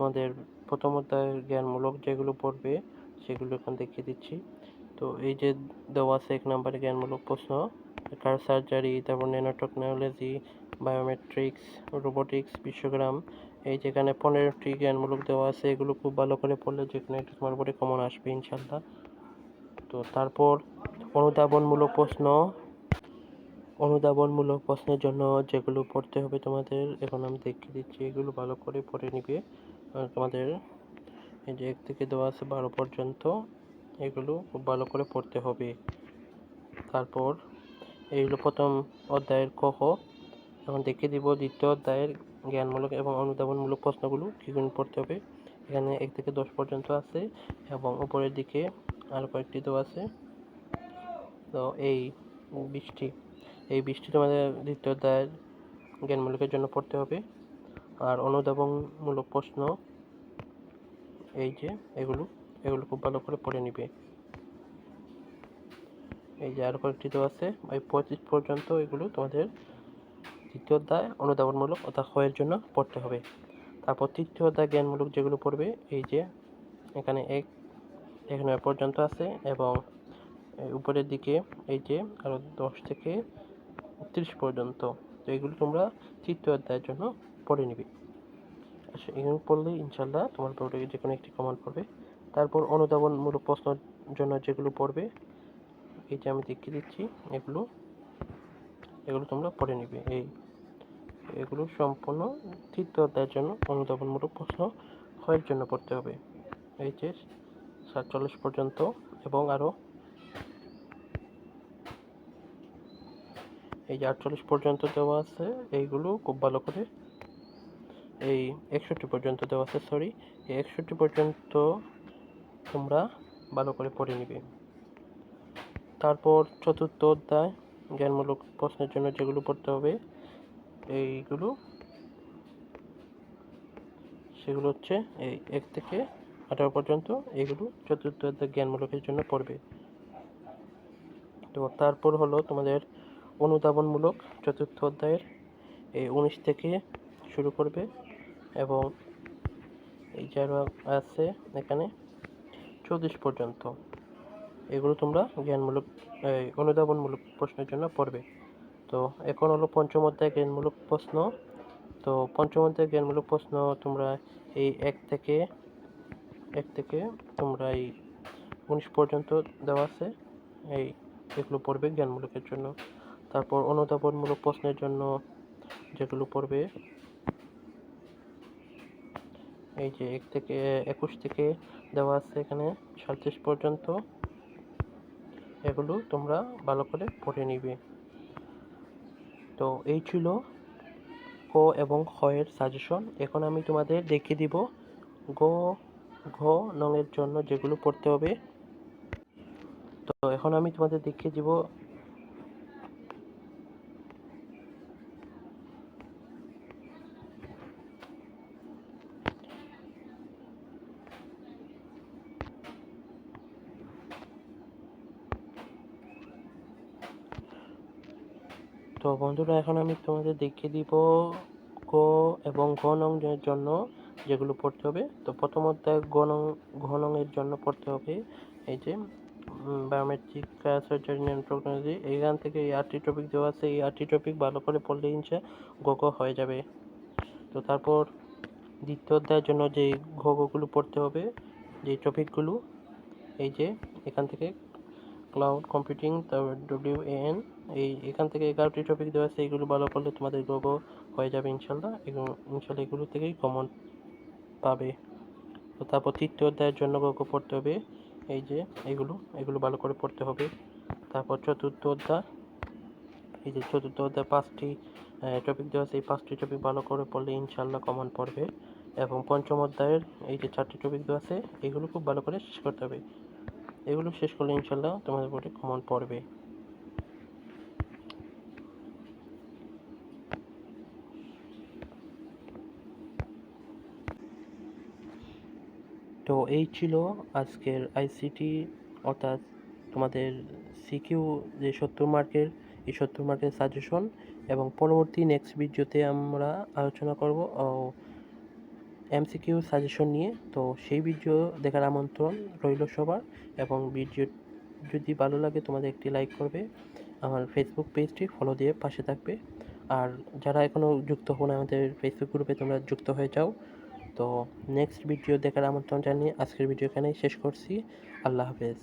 তোমাদের প্রথম অধ্যায়ের জ্ঞানমূলক যেগুলো পড়বে, সেগুলো এখন দেখিয়ে দিচ্ছি। তো এই যে দেওয়া আছে এক নম্বরে জ্ঞানমূলক প্রশ্ন, কার সার্জারি, তারপর ন্যানোটেকনোলজি, বায়োমেট্রিক্স, রোবোটিক্স, বিশ্বগ্রাম, এই যেখানে পনেরোটি জ্ঞানমূলক দেওয়া আছে, এগুলো খুব ভালো করে পড়লে যে কোনো একটা তোমার বোর্ডে কমন আসবে ইনশাল্লাহ তো তারপর অনুধাবনমূলক প্রশ্ন অনুধাবনমূলক প্রশ্নের জন্য যেগুলো পড়তে হবে তোমাদের, এখন আমি দেখিয়ে দিচ্ছি, এগুলো ভালো করে পড়ে নিবে। আর তোমাদের এই যে এক থেকে দেওয়া আছে বারো পর্যন্ত এগুলো খুব ভালো করে পড়তে হবে। তারপর এইগুলো প্রথম অধ্যায়ের কহ এখন দেখিয়ে দিব দ্বিতীয় অধ্যায়ের জ্ঞানমূলক এবং অনুধাবনমূলক প্রশ্নগুলো কীগুলো পড়তে হবে। এখানে এক থেকে দশ পর্যন্ত আছে এবং উপরের দিকে আরও কয়েকটি দেওয়া আছে। তো এই বৃষ্টি। এই বৃষ্টি তোমাদের দ্বিতীয় অধ্যায়ের জ্ঞানমূলকের জন্য পড়তে হবে। আর অনুধাবনমূলক প্রশ্ন, এই যে এগুলো এগুলো খুব ভালো করে পড়ে নিবে। এই যে আরও কয়েকটি দেওয়া আছে এই পঁয়ত্রিশ পর্যন্ত এগুলো তোমাদের দ্বিতীয় অধ্যায় অনুধাবনমূলক অর্থাৎ ক্ষয়ের জন্য পড়তে হবে। তারপর তৃতীয় অধ্যায় জ্ঞানমূলক যেগুলো পড়বে, এই যে এখানে এক এক নয় পর্যন্ত আছে এবং উপরের দিকে এই যে আরও দশ থেকে তিরিশ পর্যন্ত। তো এগুলো তোমরা তৃতীয় অধ্যায়ের জন্য পড়ে নিবে। আচ্ছা এগুলো পড়লে ইনশাল্লাহ তোমার বোর্ডে যে কোনো একটি কমান পড়বে। তারপর অনুধাবনমূলক প্রশ্নের জন্য যেগুলো পড়বে, এই যে আমি দেখিয়ে দিচ্ছি, এগুলো এগুলো তোমরা পড়ে নিবে। এই, এগুলো সম্পূর্ণ তৃতীয় অধ্যায়ের জন্য অনুধাবনমূলক প্রশ্ন ক্ষয়ের জন্য পড়তে হবে। এই যে সাতচল্লিশ পর্যন্ত এবং আরও এই যে আটচল্লিশ পর্যন্ত দেওয়া আছে, এইগুলো খুব ভালো করে। এই একষট্টি পর্যন্ত দেওয়া আছে সরি এই একষট্টি পর্যন্ত তোমরা ভালো করে পড়ে নিবে। তারপর চতুর্থ অধ্যায়, জ্ঞানমূলক প্রশ্নের জন্য যেগুলো পড়তে হবে, এইগুলো। সেগুলো হচ্ছে এই এক থেকে আঠারো পর্যন্ত, এগুলো চতুর্থ অধ্যায় জ্ঞানমূলকের জন্য পড়বে। তো তারপর হলো তোমাদের অনুধাবনমূলক চতুর্থ অধ্যায়ের এই উনিশ থেকে শুরু করবে এবং এই যারা আছে এখানে চৌত্রিশ পর্যন্ত, এগুলো তোমরা জ্ঞানমূলক অনুধাবনমূলক প্রশ্নের জন্য পড়বে। তো এখন হলো পঞ্চম অধ্যায় জ্ঞানমূলক প্রশ্ন। তো পঞ্চম অধ্যায় জ্ঞানমূলক প্রশ্ন তোমরা এই এক থেকে এক থেকে তোমরা এই উনিশ পর্যন্ত দেওয়া আছে, এই এগুলো পড়বে জ্ঞানমূলকের জন্য। তারপর অনুধাবনমূলক প্রশ্নের জন্য যেগুলো পড়বে, এই যে এক থেকে একুশ থেকে দেওয়া আছে এখানে সাঁত্রিশ পর্যন্ত, এগুলো তোমরা ভালো করে পড়ে নিবে। তো এই ছিল ক এবং খ এর সাজেশন এখন আমি তোমাদের দেখিয়ে দিব গ, ঘ, নং এর জন্য যেগুলো পড়তে হবে। তো এখন আমি তোমাদের দেখিয়ে দিব তো বন্ধুরা, এখন আমি তোমাদের দেখিয়ে দিব গ এবং ঘ নং এর জন্য যেগুলো পড়তে হবে। তো প্রথম অধ্যায় গ নং, ঘ নং এর জন্য পড়তে হবে। এই যে বায়োমেট্রিক সার্জারি টেকনোলজি এইখান থেকে এই আটটি টপিক দেওয়া আছে। এই আটটি টপিক ভালো করে পড়লে ইনশা গ গ হয়ে যাবে। তো তারপর দ্বিতীয় অধ্যায়ের জন্য যে ঘ গগুলো পড়তে হবে, যে টপিকগুলো এই যে, এখান থেকে ক্লাউড কম্পিউটিং তারপর ডব্লিউ এন এই এখান থেকে এগারোটি টপিক দেওয়া আছে এইগুলো ভালো করলে তোমাদের গ্রহ হয়ে যাবে ইনশাল্লাহ এবং ইনশাল্লাহ এগুলো থেকেই কমন পাবে। তো তারপর তৃতীয় অধ্যায়ের জন্য গল্প পড়তে হবে। এই যে এগুলো এগুলো ভালো করে পড়তে হবে। তারপর চতুর্থ অধ্যায়। এই যে চতুর্থ অধ্যায় পাঁচটি টপিক দেওয়া আছে এই পাঁচটি টপিক ভালো করে পড়লে ইনশাল্লাহ কমন পড়বে। এবং পঞ্চম অধ্যায়ের এই যে চারটি টপিক দেওয়া আছে এগুলো খুব ভালো করে শেষ করতে হবে। এগুলো শেষ করলে ইনশাল্লাহ তোমাদের বোর্ডে কমন পড়বে। তো এই ছিল আজকের আইসিটি অর্থাৎ তোমাদের সিকিউ যে সত্তর মার্কের, এই সত্তর মার্কের সাজেশন এবং পরবর্তী নেক্সট ভিডিওতে আমরা আলোচনা করব এমসিকিউ সাজেশন নিয়ে। তো সেই ভিডিও দেখার আমন্ত্রণ রইল সবার এবং ভিডিও যদি ভালো লাগে তোমাদের একটি লাইক করবে, আমার ফেসবুক পেজটি ফলো দিয়ে পাশে থাকবে। আর যারা এখনও যুক্ত হন আমাদের ফেসবুক গ্রুপে তোমরা যুক্ত হয়ে যাও। তো নেক্সট ভিডিও দেখার আমন্ত্রণ জানিয়ে আজকের ভিডিও এখানেই শেষ করছি। আল্লাহ হাফেজ।